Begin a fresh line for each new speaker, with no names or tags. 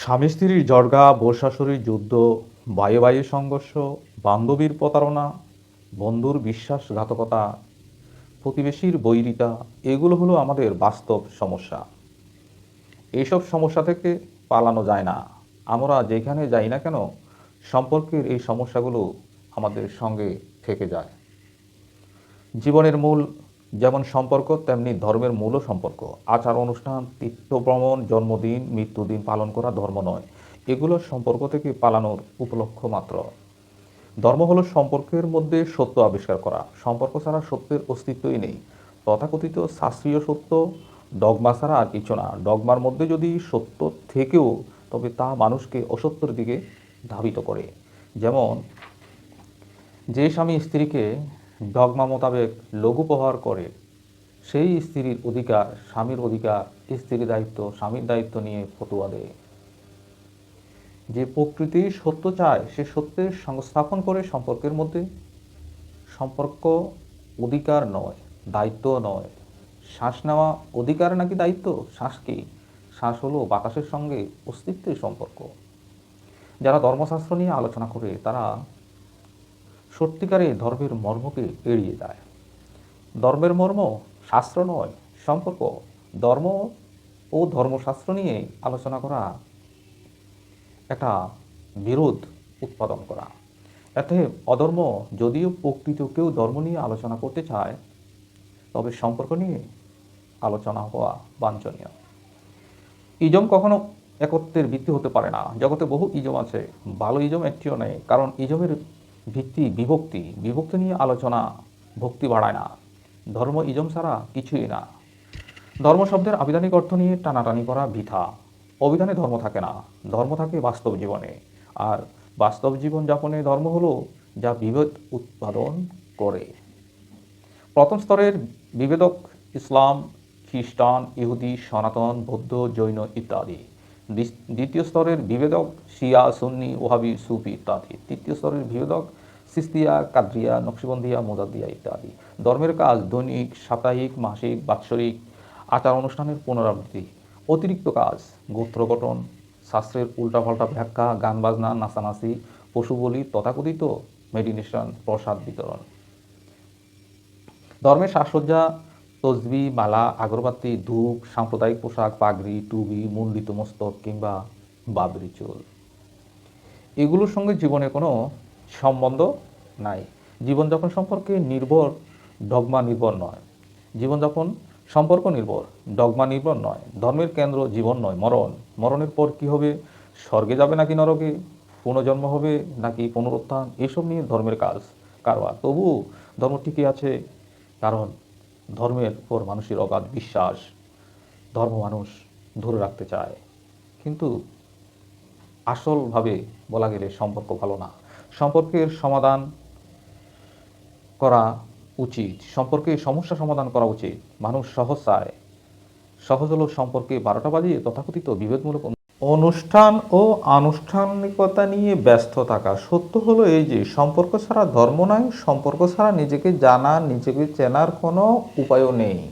স্বামী স্ত্রীর জর্গা বর্ষাশুরীর যুদ্ধ, বায়ু বায়ু সংঘর্ষ, বান্ধবীর প্রতারণা, বন্ধুর বিশ্বাসঘাতকতা, প্রতিবেশীর বৈরিতা, এগুলো হলো আমাদের বাস্তব সমস্যা। এইসব সমস্যা থেকে পালানো যায় না। আমরা যেখানে যাই না কেন, সম্পর্কের এই সমস্যাগুলো আমাদের সঙ্গে থেকে যায়। জীবনের মূল যেমন সম্পর্ক, তেমনি ধর্মের মূলও সম্পর্ক। আচার অনুষ্ঠান, তীর্থ ভ্রমণ, জন্মদিন, মৃত্যুদিন পালন করা ধর্ম নয়। এগুলো সম্পর্ক থেকে পালানোর উপলক্ষ মাত্র। ধর্ম হলো সম্পর্কের মধ্যে সত্য আবিষ্কার করা। সম্পর্ক ছাড়া সত্যের অস্তিত্বই নেই। তথাকথিত শাস্ত্রীয় সত্য, ডগমা ছাড়া আর কিছু না। ডগমার মধ্যে যদি সত্য থেকেও, তবে তা মানুষকে অসত্যের দিকে ধাবিত করে। যেমন, যে স্বামী স্ত্রীকে ডগমা মোতাবেক লঘু প্রহার করে, সেই স্ত্রীর অধিকার, স্বামীর অধিকার, স্ত্রীর দায়িত্ব, স্বামীর দায়িত্ব নিয়ে ফতুয়া দেয়। যে প্রকৃতি সত্য চায়, সে সত্যের সংস্থাপন করে সম্পর্কের মধ্যে। সম্পর্ক অধিকার নয়, দায়িত্ব নয়। শ্বাস নেওয়া অধিকার নাকি দায়িত্ব? শ্বাস কি? শ্বাস হলো বাতাসের সঙ্গে অস্তিত্বের সম্পর্ক। যারা ধর্মশাস্ত্র নিয়ে আলোচনা করে, তারা সত্যিকারে ধর্মের মর্মকে এড়িয়ে যায়। ধর্মের মর্ম শাস্ত্র নয়, সম্পর্ক। ধর্ম ও ধর্মশাস্ত্র নিয়ে আলোচনা করা, একটা বিরোধ উৎপাদন করা। এতে অধর্ম যদিও প্রকৃত কেউ ধর্ম নিয়ে আলোচনা করতে চায়, তবে সম্পর্ক নিয়ে আলোচনা হওয়া বাঞ্ছনীয়। ইজম কখনো একত্রের ভিত্তি হতে পারে না। জগতে বহু ইজম আছে। ভালো ইজম একটিও নেই, কারণ ইজমের ভিত্তি বিভক্তি বিভক্তি নিয়ে আলোচনা, ভক্তি বাড়ায় না। ধর্ম ইজম ছাড়া কিছুই না। ধর্ম শব্দের আবিধানিক অর্থ নিয়ে টানাটানি করা বৃথা। অভিধানে ধর্ম থাকে না। ধর্ম থাকে বাস্তব জীবনে। আর বাস্তব জীবন যাপনে ধর্ম হলো যা বিভেদ উৎপাদন করে। প্রথম স্তরের বিভেদক ইসলাম, খ্রিস্টান, ইহুদি, সনাতন, বৌদ্ধ, জৈন ইত্যাদি। দ্বিতীয় স্তরের বিভেদক শিয়া, সুন্নি, ওহাবি, সুফি ইত্যাদি। তৃতীয় স্তরের বিভেদক সিস্তিয়া, কাদ্রিয়া, নকশবন্দিয়া মোজাদিয়া ইত্যাদি। ধর্মের কাজ দৈনিক, সাপ্তাহিক, মাসিক, বাৎসরিক, আচার অনুষ্ঠানের পুনরাবৃত্তি, অতিরিক্ত কাজ, গোত্র গঠন, শাস্ত্রের উল্টাপাল্টা ব্যাখ্যা, গান বাজনা, নাচানাচি, পশু বলি, তথাকথিত মেডিটেশন প্রসাদ বিতরণ। ধর্মের সাজসজ্জা তসবি, মালা, আগরবাতি, ধূপ, সাম্প্রদায়িক পোশাক, পাগড়ি টুবি মুন্ডিত মস্তক কিংবা বাবরি চুল। এগুলোর সঙ্গে জীবনে কোনো সম্বন্ধ নাই। জীবনযাপন সম্পর্কে নির্ভর, ডগমা নির্ভর নয়। জীবনযাপন সম্পর্ক নির্ভর, ডগমা নির্ভর নয়। ধর্মের কেন্দ্র জীবন নয়, মরণ। মরণের পর কি হবে? স্বর্গে যাবে নাকি নরকে? পুনর্জন্ম হবে নাকি পুনরুত্থান? এসব নিয়ে ধর্মের কাজ, কারবার। তবু ধর্ম ঠিকই আছে, কারণ ধর্মের উপর মানুষের অগাধ বিশ্বাস, ধর্ম মানুষ ধরে রাখতে চায়। কিন্তু আসলভাবে বলা গেলে সম্পর্ক ভালো না। সম্পর্কের সমাধান করা উচিত। সম্পর্কে সমস্যা সমাধান করা উচিত। মানুষ সহজ চায়। সহজ হলো সম্পর্কে বারোটা বাজিয়ে তথাকথিত বিভেদমূলক অনুষ্ঠান ও আনুষ্ঠানিকতা নিয়ে ব্যস্ত থাকা সত্য হলো এই যে, সম্পর্ক ছাড়া ধর্ম নয় সম্পর্ক ছাড়া নিজেকে জানা, নিজেকে চেনার কোনো উপায়ও নেই।